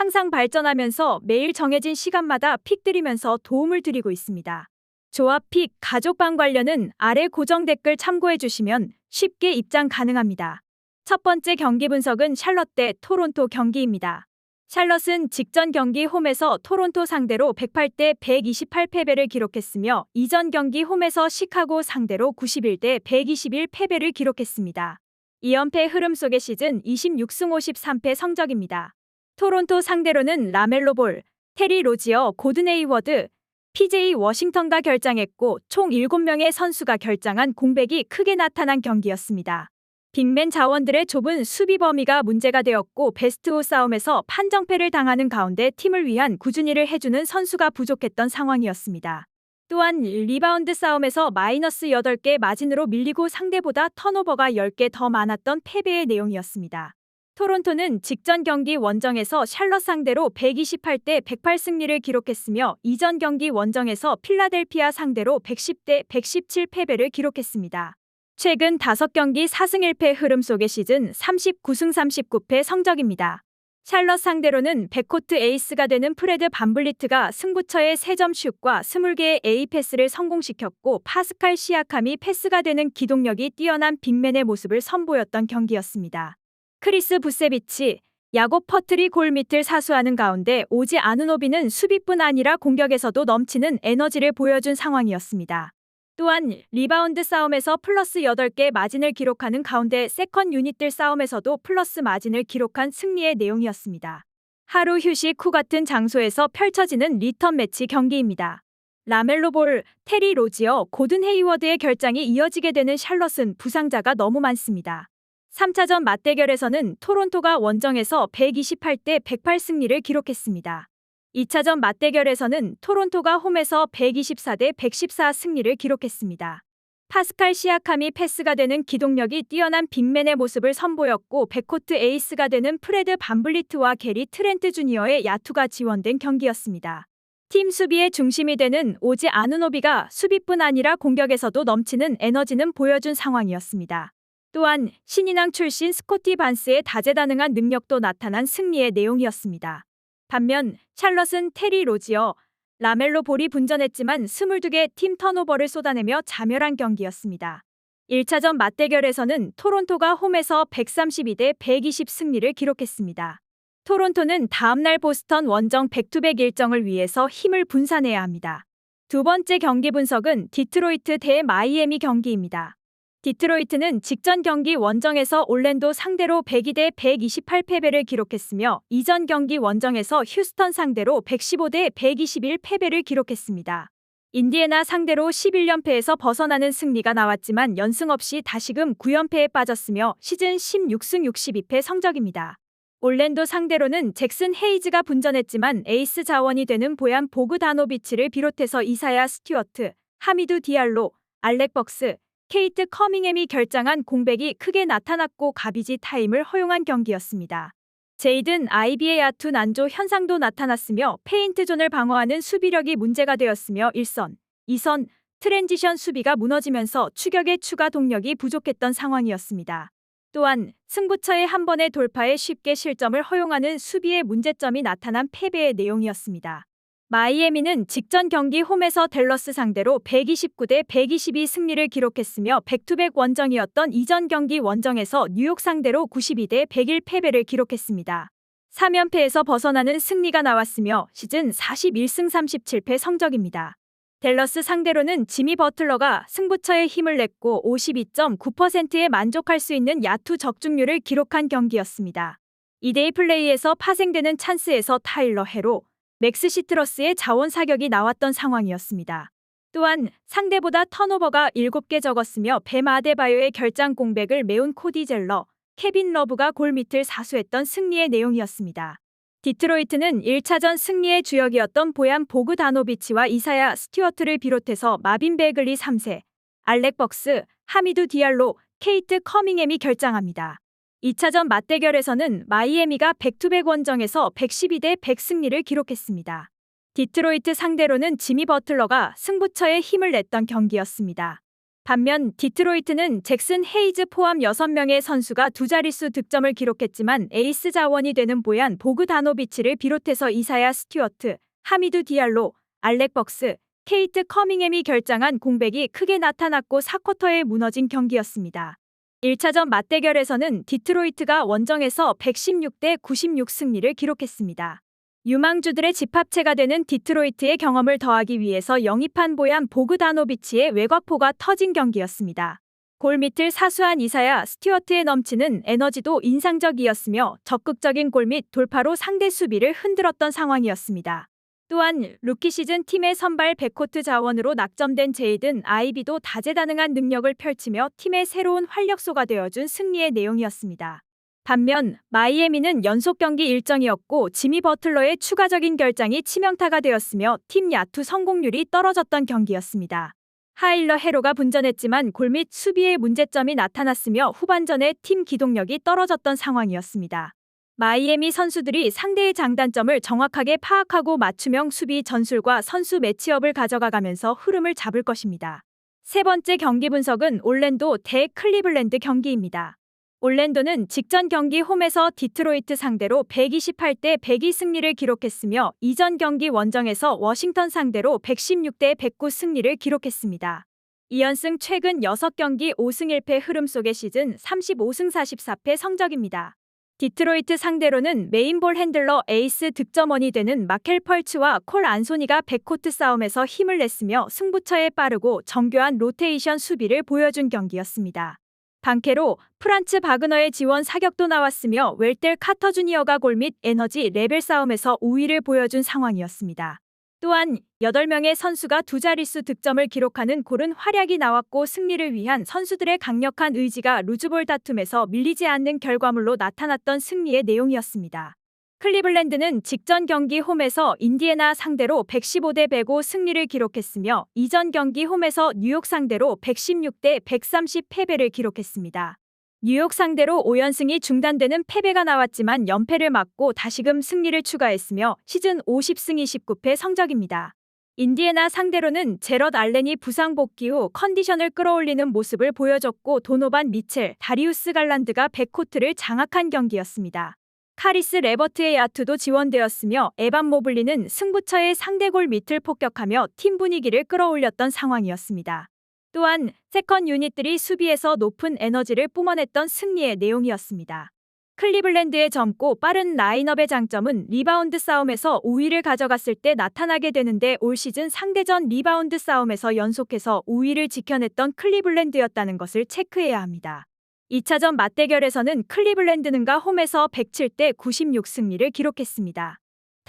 항상 발전하면서 매일 정해진 시간마다 픽 드리면서 도움을 드리고 있습니다. 조합 픽 가족방 관련은 아래 고정 댓글 참고해 주시면 쉽게 입장 가능합니다. 첫 번째 경기 분석은 샬럿 대 토론토 경기입니다. 샬럿은 직전 경기 홈에서 토론토 상대로 108대 128 패배를 기록했으며 이전 경기 홈에서 시카고 상대로 91대 121 패배를 기록했습니다. 2연패 흐름 속의 시즌 26승 53패 성적입니다. 토론토 상대로는 라멜로 볼, 테리 로지어, 고든 헤이워드, PJ 워싱턴과 결장했고 총 7명의 선수가 결장한 공백이 크게 나타난 경기였습니다. 빅맨 자원들의 좁은 수비 범위가 문제가 되었고 베스트 5 싸움에서 판정패를 당하는 가운데 팀을 위한 꾸준히를 해주는 선수가 부족했던 상황이었습니다. 또한 리바운드 싸움에서 마이너스 8개 마진으로 밀리고 상대보다 턴오버가 10개 더 많았던 패배의 내용이었습니다. 토론토는 직전 경기 원정에서 샬럿 상대로 128대 108 승리를 기록했으며 이전 경기 원정에서 필라델피아 상대로 110대 117 패배를 기록했습니다. 최근 5경기 4승 1패 흐름 속의 시즌 39승 39패 성적입니다. 샬럿 상대로는 백코트 에이스가 되는 프레드 반블리트가 승부처의 3점 슛과 20개의 A 패스를 성공시켰고 파스칼 시아캄이 패스가 되는 기동력이 뛰어난 빅맨의 모습을 선보였던 경기였습니다. 크리스 부세비치, 야곱 퍼트리 골 밑을 사수하는 가운데 오지 아누노비는 수비뿐 아니라 공격에서도 넘치는 에너지를 보여준 상황이었습니다. 또한 리바운드 싸움에서 플러스 8개 마진을 기록하는 가운데 세컨 유닛들 싸움에서도 플러스 마진을 기록한 승리의 내용이었습니다. 하루 휴식 후 같은 장소에서 펼쳐지는 리턴 매치 경기입니다. 라멜로 볼, 테리 로지어, 고든 헤이워드의 결장이 이어지게 되는 샬럿은 부상자가 너무 많습니다. 3차전 맞대결에서는 토론토가 원정에서 128대 108 승리를 기록했습니다. 2차전 맞대결에서는 토론토가 홈에서 124대 114 승리를 기록했습니다. 파스칼 시아캄이 패스가 되는 기동력이 뛰어난 빅맨의 모습을 선보였고 백코트 에이스가 되는 프레드 반블리트와 게리 트렌트 주니어의 야투가 지원된 경기였습니다. 팀 수비의 중심이 되는 오지 아누노비가 수비뿐 아니라 공격에서도 넘치는 에너지는 보여준 상황이었습니다. 또한 신인왕 출신 스코티 반스의 다재다능한 능력도 나타난 승리의 내용이었습니다. 반면 샬럿은 테리 로지어, 라멜로 볼이 분전했지만 22개 팀 턴오버를 쏟아내며 자멸한 경기였습니다. 1차전 맞대결에서는 토론토가 홈에서 132대 120 승리를 기록했습니다. 토론토는 다음날 보스턴 원정 백투백 일정을 위해서 힘을 분산해야 합니다. 두 번째 경기 분석은 디트로이트 대 마이애미 경기입니다. 디트로이트는 직전 경기 원정에서 올랜도 상대로 102대 128 패배를 기록했으며 이전 경기 원정에서 휴스턴 상대로 115대 121 패배를 기록했습니다. 인디애나 상대로 11연패에서 벗어나는 승리가 나왔지만 연승 없이 다시금 9연패에 빠졌으며 시즌 16승 62패 성적입니다. 올랜도 상대로는 잭슨 헤이즈가 분전했지만 에이스 자원이 되는 보얀 보그다노비치를 비롯해서 이사야 스튜어트, 하미두 디알로, 알렉 벅스, 케이트 커밍햄이 결장한 공백이 크게 나타났고 가비지 타임을 허용한 경기였습니다. 제이든 아이비의 야투 난조 현상도 나타났으며 페인트존을 방어하는 수비력이 문제가 되었으며 1선, 2선, 트랜지션 수비가 무너지면서 추격의 추가 동력이 부족했던 상황이었습니다. 또한 승부처의 한 번의 돌파에 쉽게 실점을 허용하는 수비의 문제점이 나타난 패배의 내용이었습니다. 마이애미는 직전 경기 홈에서 댈러스 상대로 129대 122 승리를 기록했으며 백투백 원정이었던 이전 경기 원정에서 뉴욕 상대로 92대 101 패배를 기록했습니다. 3연패에서 벗어나는 승리가 나왔으며 시즌 41승 37패 성적입니다. 댈러스 상대로는 지미 버틀러가 승부처에 힘을 냈고 52.9%에 만족할 수 있는 야투 적중률을 기록한 경기였습니다. 2대2 플레이에서 파생되는 찬스에서 타일러 해로 맥스 시트러스의 자원 사격이 나왔던 상황이었습니다. 또한 상대보다 턴오버가 7개 적었으며 뱀 아데바요의 결장 공백을 메운 코디 젤러, 케빈 러브가 골밑을 사수했던 승리의 내용이었습니다. 디트로이트는 1차전 승리의 주역이었던 보얀 보그다노비치와 이사야 스튜어트를 비롯해서 마빈 베글리 3세, 알렉 벅스, 하미두 디알로, 케이트 커밍햄이 결장합니다. 2차전 맞대결에서는 마이애미가 백투백 원정에서 112대 100 승리를 기록했습니다. 디트로이트 상대로는 지미 버틀러가 승부처에 힘을 냈던 경기였습니다. 반면 디트로이트는 잭슨 헤이즈 포함 6명의 선수가 두 자릿수 득점을 기록했지만 에이스 자원이 되는 보얀 보그다노비치를 비롯해서 이사야 스튜어트, 하미두 디알로, 알렉 벅스, 케이트 커밍햄이 결장한 공백이 크게 나타났고 4쿼터에 무너진 경기였습니다. 1차전 맞대결에서는 디트로이트가 원정에서 116대 96 승리를 기록했습니다. 유망주들의 집합체가 되는 디트로이트의 경험을 더하기 위해서 영입한 보얀 보그다노비치의 외곽포가 터진 경기였습니다. 골 밑을 사수한 이사야 스튜어트에 넘치는 에너지도 인상적이었으며 적극적인 골밑 돌파로 상대 수비를 흔들었던 상황이었습니다. 또한 루키 시즌 팀의 선발 백코트 자원으로 낙점된 제이든 아이비도 다재다능한 능력을 펼치며 팀의 새로운 활력소가 되어준 승리의 내용이었습니다. 반면 마이애미는 연속 경기 일정이었고 지미 버틀러의 추가적인 결장이 치명타가 되었으며 팀 야투 성공률이 떨어졌던 경기였습니다. 하일러 헤로가 분전했지만 골밑 수비에 문제점이 나타났으며 후반전에 팀 기동력이 떨어졌던 상황이었습니다. 마이애미 선수들이 상대의 장단점을 정확하게 파악하고 맞춤형 수비 전술과 선수 매치업을 가져가가면서 흐름을 잡을 것입니다. 세 번째 경기 분석은 올랜도 대 클리블랜드 경기입니다. 올랜도는 직전 경기 홈에서 디트로이트 상대로 128대 102 승리를 기록했으며 이전 경기 원정에서 워싱턴 상대로 116대 109 승리를 기록했습니다. 이연승 최근 6경기 5승 1패 흐름 속의 시즌 35승 44패 성적입니다. 디트로이트 상대로는 메인볼 핸들러 에이스 득점원이 되는 마켈 펄츠와 콜 안소니가 백코트 싸움에서 힘을 냈으며 승부처에 빠르고 정교한 로테이션 수비를 보여준 경기였습니다. 방캐로 프란츠 바그너의 지원 사격도 나왔으며 웰델 카터 주니어가 골 및 에너지 레벨 싸움에서 우위를 보여준 상황이었습니다. 또한 8명의 선수가 두 자릿수 득점을 기록하는 고른 활약이 나왔고 승리를 위한 선수들의 강력한 의지가 루즈볼 다툼에서 밀리지 않는 결과물로 나타났던 승리의 내용이었습니다. 클리블랜드는 직전 경기 홈에서 인디애나 상대로 115대 105 승리를 기록했으며 이전 경기 홈에서 뉴욕 상대로 116대 130 패배를 기록했습니다. 뉴욕 상대로 5연승이 중단되는 패배가 나왔지만 연패를 막고 다시금 승리를 추가했으며 시즌 50승 29패 성적입니다. 인디애나 상대로는 제럿 알렌이 부상 복귀 후 컨디션을 끌어올리는 모습을 보여줬고 도노반 미첼, 다리우스 갈란드가 백코트를 장악한 경기였습니다. 카리스 레버트의 야투도 지원되었으며 에반 모블리는 승부처의 상대골 밑을 폭격하며 팀 분위기를 끌어올렸던 상황이었습니다. 또한 세컨 유닛들이 수비에서 높은 에너지를 뿜어냈던 승리의 내용이었습니다. 클리블랜드의 젊고 빠른 라인업의 장점은 리바운드 싸움에서 우위를 가져갔을 때 나타나게 되는데 올 시즌 상대전 리바운드 싸움에서 연속해서 우위를 지켜냈던 클리블랜드였다는 것을 체크해야 합니다. 2차전 맞대결에서는 클리블랜드는가 홈에서 107대 96 승리를 기록했습니다.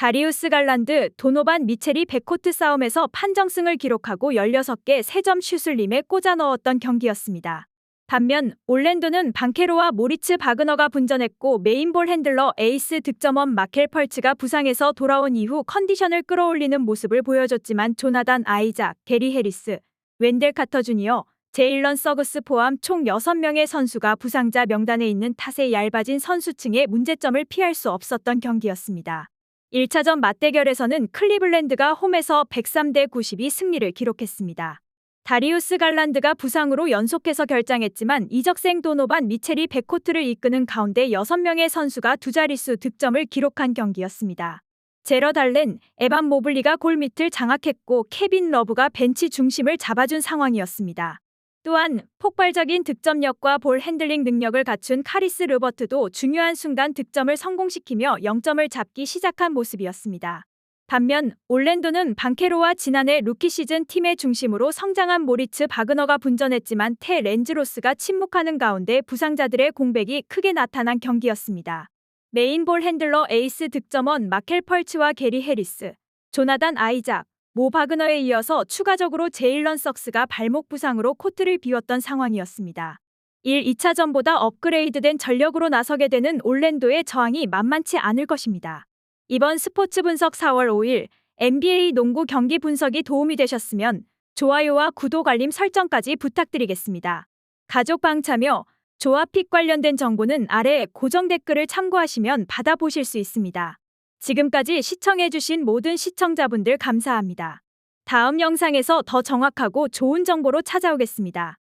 다리우스 갈란드, 도노반 미첼이 백코트 싸움에서 판정승을 기록하고 16개 3점 슛을 님에 꽂아 넣었던 경기였습니다. 반면 올랜도는 방케로와 모리츠 바그너가 분전했고 메인볼 핸들러 에이스 득점원 마켈 펄츠가 부상에서 돌아온 이후 컨디션을 끌어올리는 모습을 보여줬지만 조나단 아이작, 게리 해리스, 웬델 카터 주니어, 제일런 서그스 포함 총 6명의 선수가 부상자 명단에 있는 탓에 얇아진 선수층의 문제점을 피할 수 없었던 경기였습니다. 1차전 맞대결에서는 클리블랜드가 홈에서 103대 92 승리를 기록했습니다. 다리우스 갈란드가 부상으로 연속해서 결장했지만 이적생 도노반 미첼이 백코트를 이끄는 가운데 6명의 선수가 두 자릿수 득점을 기록한 경기였습니다. 제러 달렌, 에반 모블리가 골 밑을 장악했고 케빈 러브가 벤치 중심을 잡아준 상황이었습니다. 또한 폭발적인 득점력과 볼 핸들링 능력을 갖춘 카리스 르버트도 중요한 순간 득점을 성공시키며 0점을 잡기 시작한 모습이었습니다. 반면 올랜도는 방케로와 지난해 루키 시즌 팀의 중심으로 성장한 모리츠 바그너가 분전했지만 테 렌즈로스가 침묵하는 가운데 부상자들의 공백이 크게 나타난 경기였습니다. 메인볼 핸들러 에이스 득점원 마켈 펄츠와 게리 해리스, 조나단 아이작, 모 바그너에 이어서 추가적으로 제일런 석스가 발목 부상으로 코트를 비웠던 상황이었습니다. 1, 2차전보다 업그레이드된 전력으로 나서게 되는 올랜도의 저항이 만만치 않을 것입니다. 이번 스포츠 분석 4월 5일 NBA 농구 경기 분석이 도움이 되셨으면 좋아요와 구독 알림 설정까지 부탁드리겠습니다. 가족 방 참여, 조합 픽 관련된 정보는 아래 고정 댓글을 참고하시면 받아보실 수 있습니다. 지금까지 시청해주신 모든 시청자분들 감사합니다. 다음 영상에서 더 정확하고 좋은 정보로 찾아오겠습니다.